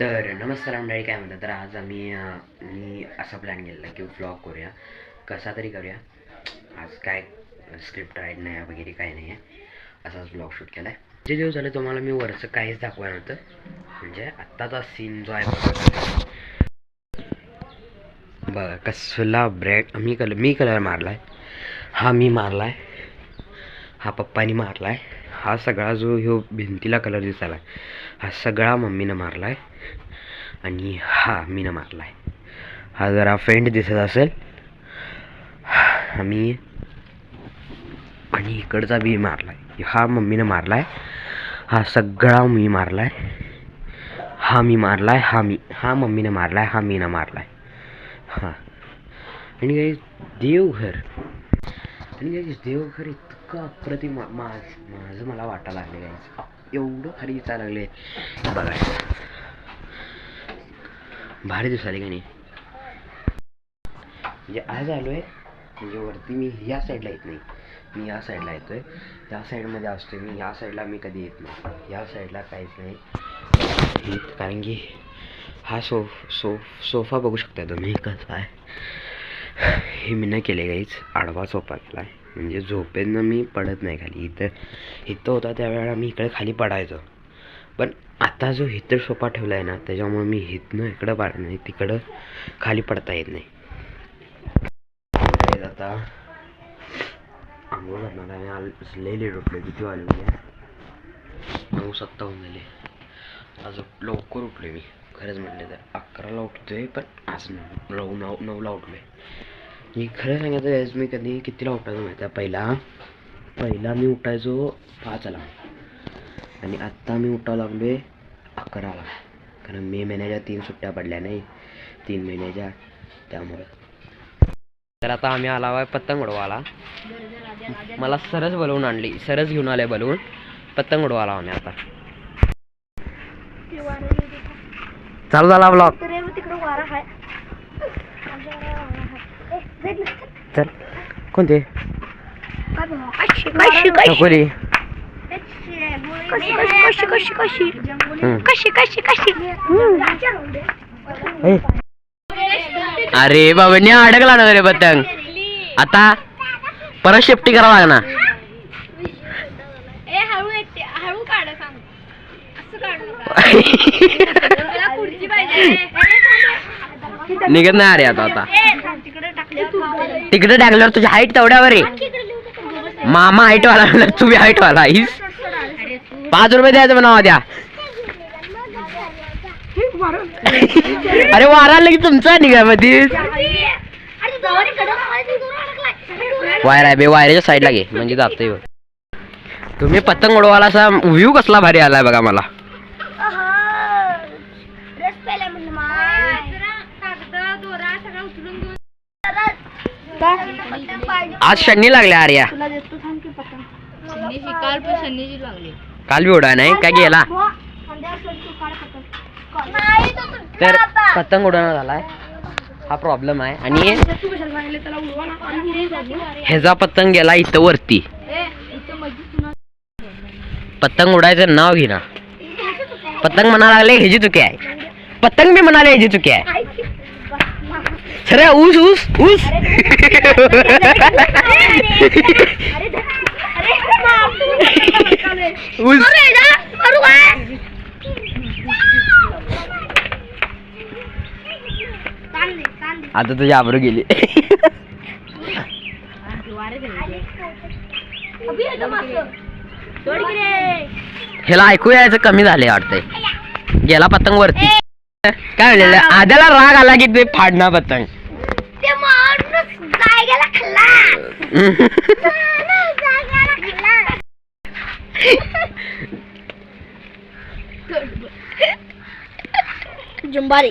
तर नमस्कार मंडळी काय म्हणतात? तर आज आम्ही मी असा प्लॅन केलेला की व्लॉग करूया. कसा तरी करूया. आज काय स्क्रिप्ट राईट नाही आहे वगैरे काय नाही आहे. असाच ब्लॉग शूट केला आहे जे दिवस झाले तुम्हाला मी वरचं काहीच दाखवायला नव्हतं. म्हणजे आत्ताचा सीन जो आहे बघा. कसला ब्रेड मी कलर मी कलर मारला आहे हा मी मारला आहे हा पप्पानी मारला आहे हा सगळा जो ह्यो भिंतीला कलर दिसायला हा सगळा मम्मीनं मारला आहे आणि हा मीनं मारला आहे हा जरा फेंट दिसत असेल. आम्ही आणि इकडचा बी मारला आहे हा मम्मीनं मारला आहे हा सगळा मी मारला आहे हा मी मारला आहे हा मी हा मम्मीनं मारला आहे हा मीनं मारला आहे हां. आणि काही देवघर. आणि काही देवघर इतकं अप्रतिम मा- माझ माझं मला वाटायला लागले गाईज एवढं भारी दिसायला लागले. बघा. भारी दिसायला का नाही? म्हणजे आज आलो आहे म्हणजे वरती मी या साईडला येत नाही. मी या साईडला येतोय. या साईडमध्ये असतोय मी या साईडला मी कधी येत नाही. या साईडला काहीच नाही. कारण की हा सो सो सोफा बघू शकता तुम्ही कसा आहे. हे मी नाही केले काहीच आडवा सोफा केला आहे म्हणजे झोपेनं मी पडत नाही खाली. इथं इथं होता त्यावेळेला मी इकडे खाली पडायचो. पण आता जो इथं सोपा ठेवला आहे ना त्याच्यामुळे मी इथनं इकडं पाड नाही तिकडं खाली पडता येत नाही. आता आंघोळ करणार आहे. आल लई लेट उठलो किती वाजले? म्हणजे नऊ सत्तावन्न झाले. आज लवकर उठलो मी. खरंच म्हटले तर अकराला उठतोय पण आज नऊ नऊ नऊ नऊला उठलोय. मी खरं सांगायचं यायच मी कधी कितीला उठायचो माहिती आहे? पहिला पहिला मी उठायचो पाचला. आणि आत्ता मी उठावं लागलो अकराला. कारण मे महिन्याच्या तीन सुट्ट्या पडल्या नाही. तीन महिन्याच्या. त्यामुळे. तर आता आम्ही आला आहे पतंग उडवाला मला सरस बोलवून आणली. सरस घेऊन आले बलवून पतंग उडवाला आम्ही आता. चालू झाला ब्लॉग तिकडं वारा आहे चल कोणते? कशी कशी? कशी कशी हम्म. कशी कशी कशी? ए. अरे बाबांनी अडकला ना रे पतंग. आता परत शेफ्टी करावं लागणार. खुर्ची पाहिजे. निघत नाही अरे आता आता. तिकडे टाकल्यावर तुझी हाईट तेवढ्यावर आहे मामा हाईट वाला तुम्ही हाईट वाला आहेस. पाच रुपये द्यायचं म्हणा द्या अरे वारा की तुमचा निघा मध्ये वायर आहे बे वायराच्या साईडला घे म्हणजे जातोय तुम्ही पतंग उडवाला असा व्ह्यू कसला भारी आलाय बघा मला. आज शनी लागल्या आर्या. तुला देतो थांब की पतंग शनीची काल पण शनीची लागली. काल बी उडा नाही काय गेला? नाही तो तू- तर पतंग उडवणं झालाय. हा प्रॉब्लेम आहे. आणि हे. ह्याचा पतंग गेला इथं वरती. पतंग उडायचं नाव घेना पतंग म्हणा लागले ह्याची चुकी आहे. पतंग बी म्हणाले ह्याची चुकी आहे. सर ऊस ऊस ऊस. ऊस. आता तुझी आबरू गेली. ह्याला ऐकू यायचं कमी झाले वाटतंय. गेला पतंग वरती. काय म्हणलेलं आद्याला राग आला की ते फाडणार पतंग. ते माणूस जायला खाल्ला. जुंबारी.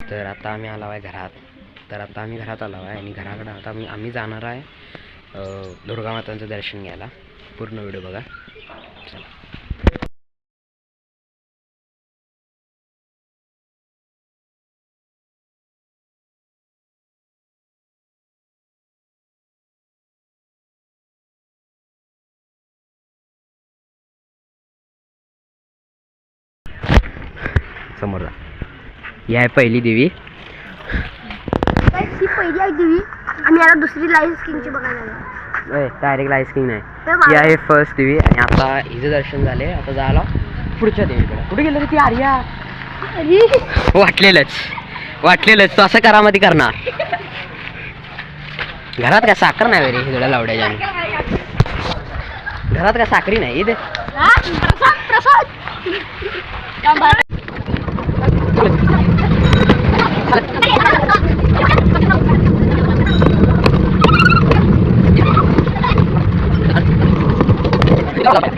तर आता आम्ही आलो आहे घरात. तर आता आम्ही घरात आलो आहे आणि घराकडं आता आम्ही आम्ही जाणार आहे अं, दुर्गा मातांचं दर्शन घ्यायला. पूर्ण व्हिडिओ बघा. चला. समोर जा. ही आहे पहिली देवी. ही पहिली आहे देवी. आणि आता दुसरी लाईन स्किनची बघायला. डायरेक्ट लाइट स्किन आहे हे ही. आहे फर्स्ट देवी. आणि आता हिचं दर्शन झाले. आता जायला पुढच्या देवीकडे. कुठे गेलं ती आर्या? अरे, वाटलेलंच. वाटलेलंच. तो असं करामध्ये करणार. घरात काय साखर नाही रे हिजड्या लावड्याच्या घरात काय साखरी नाही इथे. हा? प्रसाद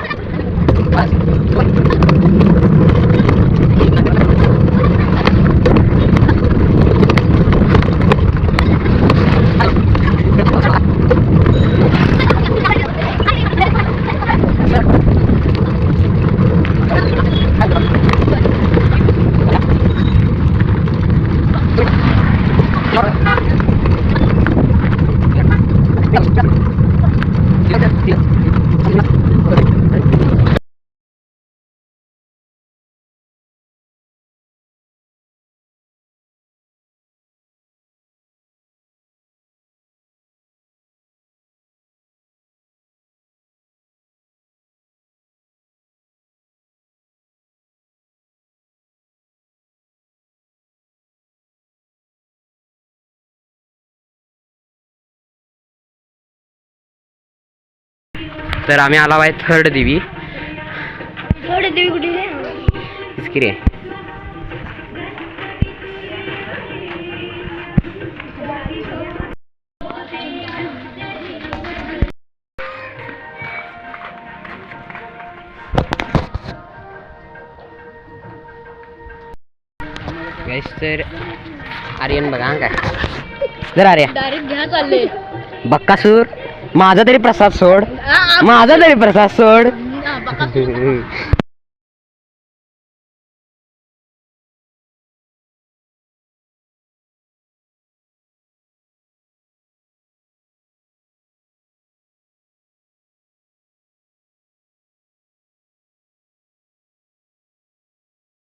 तर आम्ही आला आहे थर्ड देवी. थोडे देवी कुठे रे? इसकी रे. तर आर्यन बघा हा काय. जर आर्या. डायरेक्ट घ्या चालले बक्कासूर. माझा तरी प्रसाद सोड माझा तरी प्रसाद सोड.